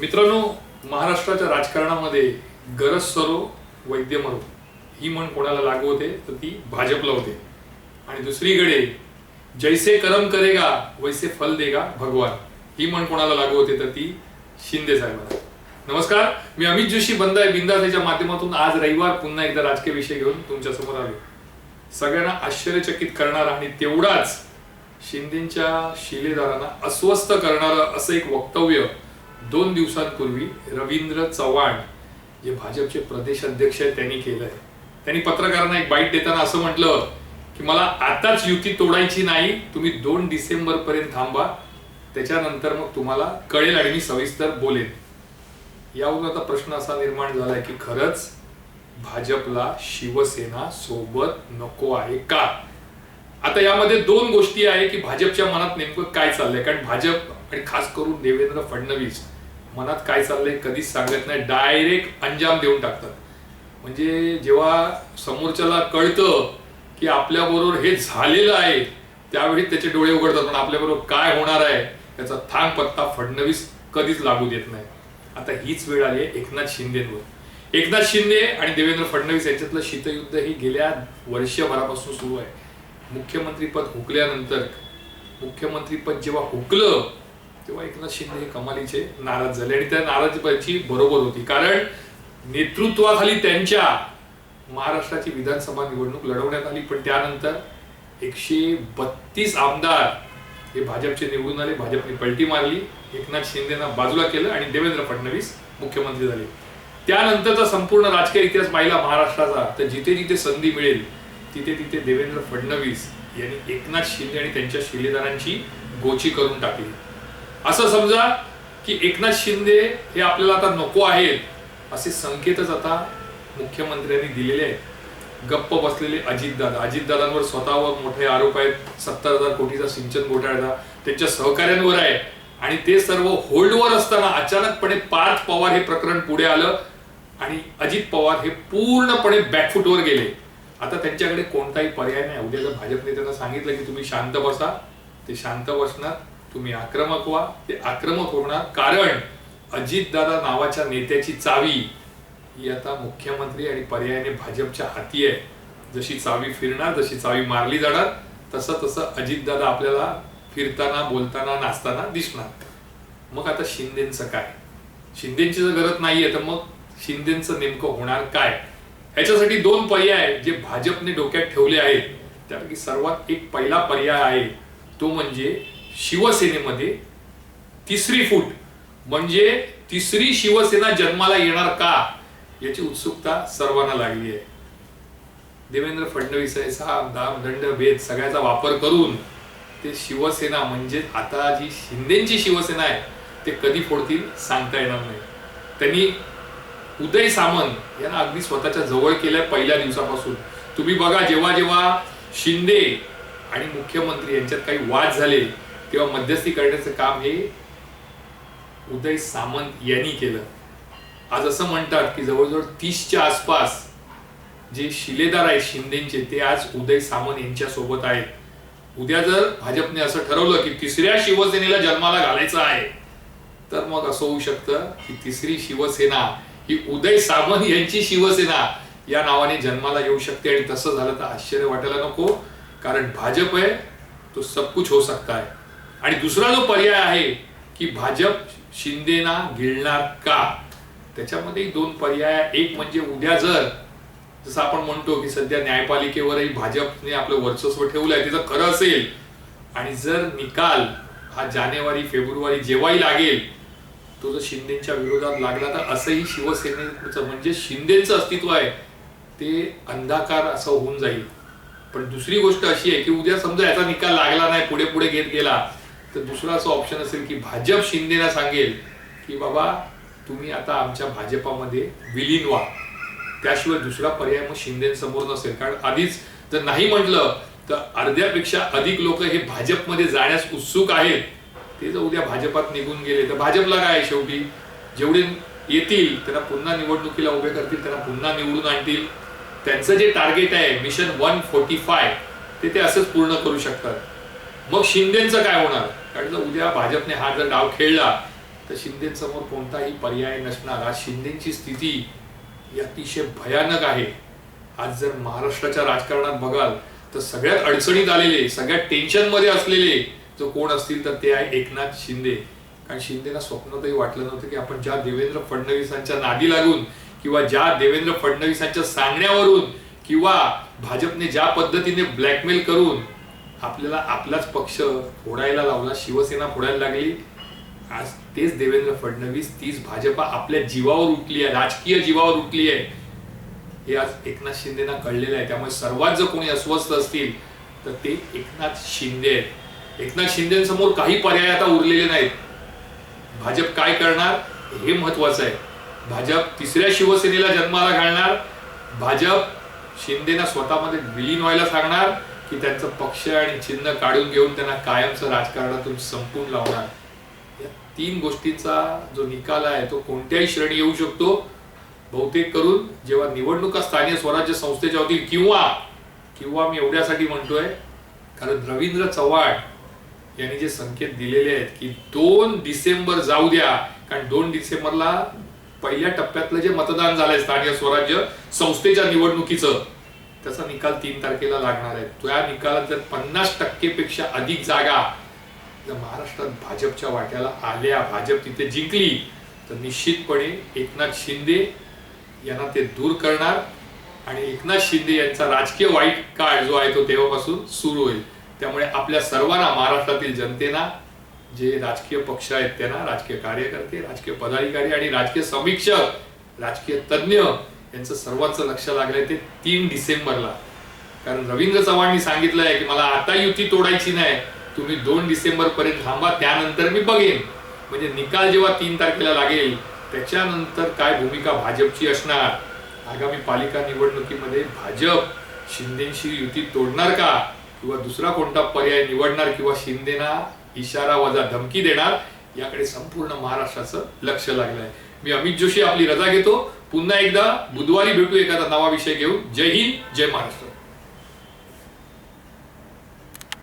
मित्रांनो महाराष्ट्राच्या राजकारणामध्ये गरज सरो वैद्य मरो ही म्हण कोणाला लागू होते? तर ती भाजपला होते. आणि दुसरीकडे जैसे करम करेगा वैसे फल देगा भगवान. ही म्हण कोणाला लागू होते? तर ती शिंदे साहेबांना. नमस्कार मी अमित जोशी बंद आहे. बिंदासेच्या माध्यमातून आज रविवार पुन्हा एकदा राजकीय विषय घेऊन तुमच्यासमोर आलो सगळ्यांना आश्चर्यचकित करणारा आणि तेवढाच शिंदेच्या शिलेदारांना अस्वस्थ करणारं असं एक वक्तव्य दोन दिवसांपूर्वी रवींद्र चव्हाण जे भाजपचे प्रदेश अध्यक्ष आहेत त्यांनी केलंय. त्यांनी पत्रकारांना एक बाईट देताना असं म्हटलं की मला आताच युती तोडायची नाही तुम्ही दोन डिसेंबर पर्यंत थांबा. त्याच्यानंतर मग तुम्हाला कळेल आणि मी सविस्तर बोलेन. यावरून आता प्रश्न असा निर्माण झालाय की खरंच भाजपला शिवसेना सोबत नको आहे का? आता यामध्ये दोन गोष्टी आहे की भाजपच्या मनात नेमकं काय चाललंय? कारण भाजप आणि खास करून देवेंद्र फडणवीस मनात काय चाललंय कधीच सांगत नाही. डायरेक्ट अंजाम देऊन टाकतात. म्हणजे जेव्हा समोरच्याला कळतं की आपल्याबरोबर हे झालेलं आहे त्यावेळी त्याचे डोळे उघडतात पण आपल्याबरोबर काय होणार आहे त्याचा थांग पत्ता फडणवीस कधीच लागू देत नाही. आता हीच वेळ आली आहे एकनाथ शिंदेवर. एकनाथ शिंदे आणि देवेंद्र फडणवीस यांच्यातलं शीतयुद्ध ही गेल्या वर्षभरापासून सुरू आहे. मुख्यमंत्रीपद हुकल्यानंतर मुख्यमंत्रीपद जेव्हा हुकलं तेव्हा एकनाथ शिंदे हे कमालीचे नाराज झाले आणि त्या नाराजीची बरोबर होती. कारण नेतृत्वाखाली त्यांच्या महाराष्ट्राची विधानसभा निवडणूक लढवण्यात आली. पण त्यानंतर एकशे बत्तीस आमदार हे भाजपचे निवडून आले. भाजपने पलटी मारली. एकनाथ शिंदेना बाजूला केलं आणि देवेंद्र फडणवीस मुख्यमंत्री झाले. त्यानंतरचा संपूर्ण राजकीय इतिहास पाहिला महाराष्ट्राचा. तर जिथे जिथे संधी मिळेल तिथे तिथे देवेंद्र फडणवीस यांनी एकनाथ शिंदे आणि त्यांच्या शिलेदारांची गोची करून टाकली. असं समजा की एकनाथ शिंदे हे आपल्याला आता नको आहेत असे संकेतच आता मुख्यमंत्र्यांनी दिलेले आहेत. गप्प बसलेले अजितदादा अजितदादांवर स्वतःवर मोठे आरोप आहेत. सत्तर हजार कोटीचा सिंचन घोटाळा त्यांच्या सहकार्यांवर आहे. आणि ते सर्व होल्डवर असताना अचानकपणे पार्थ पवार हे प्रकरण पुढे आलं आणि अजित पवार हे पूर्णपणे बॅकफुटवर गेले. आता त्यांच्याकडे कोणताही पर्याय नाही. उद्या जर भाजपने त्यांना सांगितलं की तुम्ही शांत बसा ते शांत बसणार. तुम्ही आक्रमक व्हा. ते आक्रमक होणार. कारण अजितदादा नावाच्या नेत्याची चावी ही आता मुख्यमंत्री आणि पर्यायाने भाजपच्या हाती आहे. जशी चावी फिरणार जशी चावी मारली जाणार. तसं तसं अजितदादा आपल्याला फिरताना बोलताना नाचताना दिसणार. मग आता शिंदेचं काय? शिंदेची जर गरज नाहीये तर मग शिंदेचं नेमकं होणार काय? ह्याच्यासाठी दोन पर्याय जे भाजपने डोक्यात ठेवले आहेत. त्यापैकी सर्वात एक पहिला पर्याय आहे तो म्हणजे शिवसेनेमध्ये तिसरी फूट. म्हणजे तिसरी शिवसेना जन्माला येणार का याची उत्सुकता सर्वांना लागली आहे. देवेंद्र फडणवीस आहे दाम दंड भेद सगळ्याचा वापर करून ते शिवसेना म्हणजे आता जी शिंदेची शिवसेना आहे ते कधी फोडतील सांगता येणार नाही. त्यांनी उदय सामंत यांना अगदी स्वतःच्या जवळ केल्या पहिल्या दिवसापासून. तुम्ही बघा जेव्हा जेव्हा शिंदे आणि मुख्यमंत्री यांच्यात काही वाद झाले तेव्हा मध्यस्थी करण्याचं काम हे उदय सामंत यांनी केलं. आज असं म्हणतात की जवळजवळ तीसच्या आसपास जे शिलेदार आहेत शिंदेचे ते आज उदय सामंत यांच्या सोबत आहेत. उद्या जर भाजपने असं ठरवलं की तिसऱ्या शिवसेनेला जन्माला घालायचं आहे तर मग असं होऊ शकतं की तिसरी शिवसेना ही उदय सामंत यांची शिवसेना या नावाने जन्माला येऊ शकते आणि तसं झालं तर आश्चर्य वाटायला नको कारण भाजप आहे तो सब कुछ हो सकता है. आणि दुसरा जो पर्याय आहे की भाजप शिंदेना गिळणार का? त्याच्यामध्ये दोन पर्याय. एक म्हणजे उद्या जर जसं आपण म्हणतो की सध्या न्यायपालिकेवरही भाजपने आपलं वर्चस्व ठेवलं आहे त्याचं खरं असेल. आणि जर निकाल हा जानेवारी फेब्रुवारी जेव्हाही लागेल तो जर शिंदेच्या विरोधात लागला तर असंही शिवसेनेचं म्हणजे शिंदेचं अस्तित्व आहे ते अंधाकार असं होऊन जाईल. पण दुसरी गोष्ट अशी आहे की उद्या समजा याचा निकाल लागला नाही पुढे पुढे घेत गेला तर दुसरा असं ऑप्शन असेल की भाजप शिंदेला सांगेल की बाबा तुम्ही आता आमच्या भाजपामध्ये विलीन व्हा. त्याशिवाय दुसरा पर्याय मग शिंदेसमोर नसेल. कारण आधीच जर नाही म्हटलं तर अर्ध्यापेक्षा अधिक लोक हे भाजपमध्ये जाण्यास उत्सुक आहेत. ते जर उद्या भाजपात निघून गेले. तर भाजपला काय आहे शेवटी? जेवढे येतील त्यांना पुन्हा निवडणुकीला उभे करतील त्यांना पुन्हा निवडून आणतील. त्यांचं जे टार्गेट आहे मिशन वन फोर्टी फाय ते ते असंच पूर्ण करू शकतात. मग शिंदेचं काय होणार? कारण उद्या भाजपने हा जर डाव खेळला तर शिंदेसमोर कोणताही पर्याय नसणार. आज शिंदेची स्थिती ही अतिशय भयानक आहे. आज जर महाराष्ट्राच्या राजकारणात बघाल तर सगळ्यात अडचणीत आलेले सगळ्यात टेन्शनमध्ये असलेले जो कोण असतील तर ते आहे एकनाथ शिंदे. कारण शिंदेला स्वप्नातही वाटलं नव्हतं की आपण ज्या देवेंद्र फडणवीसांच्या नादी लागून किंवा ज्या देवेंद्र फडणवीसांच्या सांगण्यावरून किंवा भाजपने ज्या पद्धतीने ब्लॅकमेल करून आपल्याला आपलाच पक्ष फोडायला लावला शिवसेना फोडायला लागली. आज तेच देवेंद्र फडणवीस तीच भाजपा आपल्या जीवावर उठली आहे राजकीय जीवावर उठली आहे. हे आज एकनाथ शिंदेना कळलेलं आहे. त्यामुळे सर्वात जर कोणी अस्वस्थ असतील तर ते एकनाथ शिंदे आहेत. एकनाथ शिंदेसमोर काही पर्याय आता उरलेले नाहीत. भाजप काय करणार हे महत्वाचं आहे. भाजप तिसऱ्या शिवसेनेला जन्माला घालणार. भाजप शिंदेना स्वतःमध्ये विलीन व्हायला सांगणार. की त्यांचं पक्ष आणि चिन्ह काढून घेऊन त्यांना कायमचं राजकारणातून संपून लावणार. या तीन गोष्टीचा जो निकाल आहे तो कोणत्याही श्रेणी येऊ शकतो. बहुतेक करून जेव्हा निवडणुका स्थानीय स्वराज्य संस्थेच्या होतील किंवा किंवा मी एवढ्यासाठी म्हणतोय कारण रवींद्र चव्हाण यांनी जे संकेत दिलेले आहेत की दोन डिसेंबर जाऊ द्या कारण दोन डिसेंबरला पहिल्या टप्प्यातलं जे मतदान झालंय स्थानिक स्वराज्य संस्थेच्या निवडणुकीचं त्याचा निकाल तीन तारखेला लागणार आहे. त्या निकालात जर पन्नास टक्केपेक्षा अधिक जागा जर महाराष्ट्रात भाजपच्या वाट्याला आल्या भाजप तिथे जिंकली तर निश्चितपणे एकनाथ शिंदे यांना ते दूर करणार आणि एकनाथ शिंदे यांचा राजकीय वाईट काळ जो आहे तो तेव्हापासून सुरू होईल. त्यामुळे आपल्या सर्वांना महाराष्ट्रातील जनतेना जे राजकीय पक्ष आहेत त्यांना राजकीय कार्यकर्ते राजकीय पदाधिकारी आणि राजकीय समीक्षक राजकीय तज्ज्ञ यांचं सर्वांचं लक्ष लागलंय ते तीन डिसेंबरला. कारण रवींद्र चव्हाणनी सांगितलं आहे की मला आता युती तोडायची नाही तुम्ही दोन डिसेंबर पर्यंत थांबा त्यानंतर मी बघेन. म्हणजे निकाल जेव्हा तीन तारखेला लागेल त्याच्यानंतर काय भूमिका भाजपची असणार? आगामी पालिका निवडणुकीमध्ये भाजप शिंदेशी युती तोडणार का? किंवा दुसरा कोणता पर्याय निवडणार किंवा शिंदेना इशारा वजा धमकी देणार? याकडे संपूर्ण महाराष्ट्राचं लक्ष लागलं आहे मी अमित जोशी आपली रजा घेतो. पुन्हा एकदा बुधवारी भेटू एखादा नवा विषय घेऊन. जय हिंद जय महाराष्ट्र.